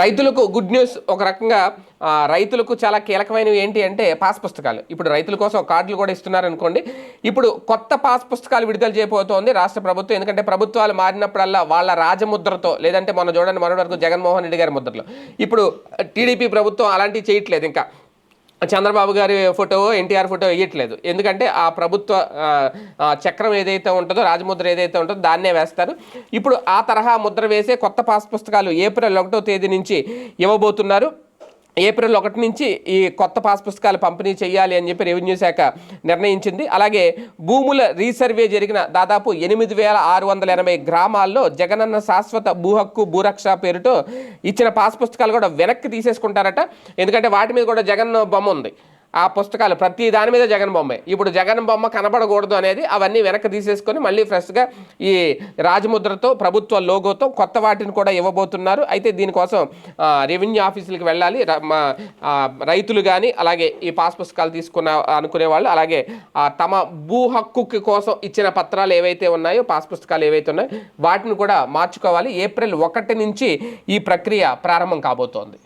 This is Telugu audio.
రైతులకు గుడ్ న్యూస్ ఒక రకంగా రైతులకు చాలా కీలకమైనవి ఏంటి అంటే పాస్ పుస్తకాలు. ఇప్పుడు రైతుల కోసం కార్డులు కూడా ఇస్తున్నారు అనుకోండి ఇప్పుడు కొత్త పాస్ పుస్తకాలు విడుదల చేయబోతోంది రాష్ట్ర ప్రభుత్వం. ఎందుకంటే ప్రభుత్వాలు మారినప్పుడల్లా వాళ్ళ రాజముద్రతో లేదంటే మొన్న చూడండి మొన్నటి వరకు జగన్మోహన్ రెడ్డి గారి ముద్రలో. ఇప్పుడు టీడీపీ ప్రభుత్వం అలాంటివి చేయట్లేదు ఇంకా. చంద్రబాబు గారి ఫోటో ఎన్టీఆర్ ఫోటో వేయట్లేదు ఎందుకంటే ఆ ప్రభుత్వ చక్రం ఏదైతే ఉంటుందో రాజముద్ర ఏదైతే ఉంటుందో దాన్నే వేస్తారు. ఇప్పుడు ఆ తరహా ముద్ర వేసే కొత్త పాస్ పుస్తకాలు ఏప్రిల్ ఒకటో తేదీ నుంచి ఇవ్వబోతున్నారు. ఏప్రిల్ ఒకటి నుంచి ఈ కొత్త పాస్ పుస్తకాలు పంపిణీ చేయాలి అని చెప్పి రెవెన్యూ శాఖ నిర్ణయించింది. అలాగే భూముల రీసర్వే జరిగిన దాదాపు ఎనిమిది వేల ఆరు వందల ఎనభై గ్రామాల్లో జగనన్న శాశ్వత భూ హక్కు భూరక్ష పేరుతో ఇచ్చిన పాస్ పుస్తకాలు కూడా వెనక్కి తీసేసుకుంటారట. ఎందుకంటే వాటి మీద కూడా జగన్ బొమ్మ ఉంది. ఆ పుస్తకాలు ప్రతి దాని మీద జగన్ బొమ్మే. ఇప్పుడు జగన్ బొమ్మ కనబడకూడదు అనేది అవన్నీ వెనక్కి తీసేసుకొని మళ్ళీ ఫ్రెష్గా ఈ రాజముద్రతో ప్రభుత్వ లోగోతో కొత్త వాటిని కూడా ఇవ్వబోతున్నారు. అయితే దీనికోసం రెవెన్యూ ఆఫీసులకు వెళ్ళాలి. రైతులు కానీ అలాగే ఈ పాస్ పుస్తకాలు తీసుకున్న అనుకునే వాళ్ళు అలాగే తమ భూ హక్కుకి కోసం ఇచ్చిన పత్రాలు ఏవైతే ఉన్నాయో పాస్ పుస్తకాలు ఏవైతే ఉన్నాయో వాటిని కూడా మార్చుకోవాలి. ఏప్రిల్ ఒకటి నుంచి ఈ ప్రక్రియ ప్రారంభం కాబోతోంది.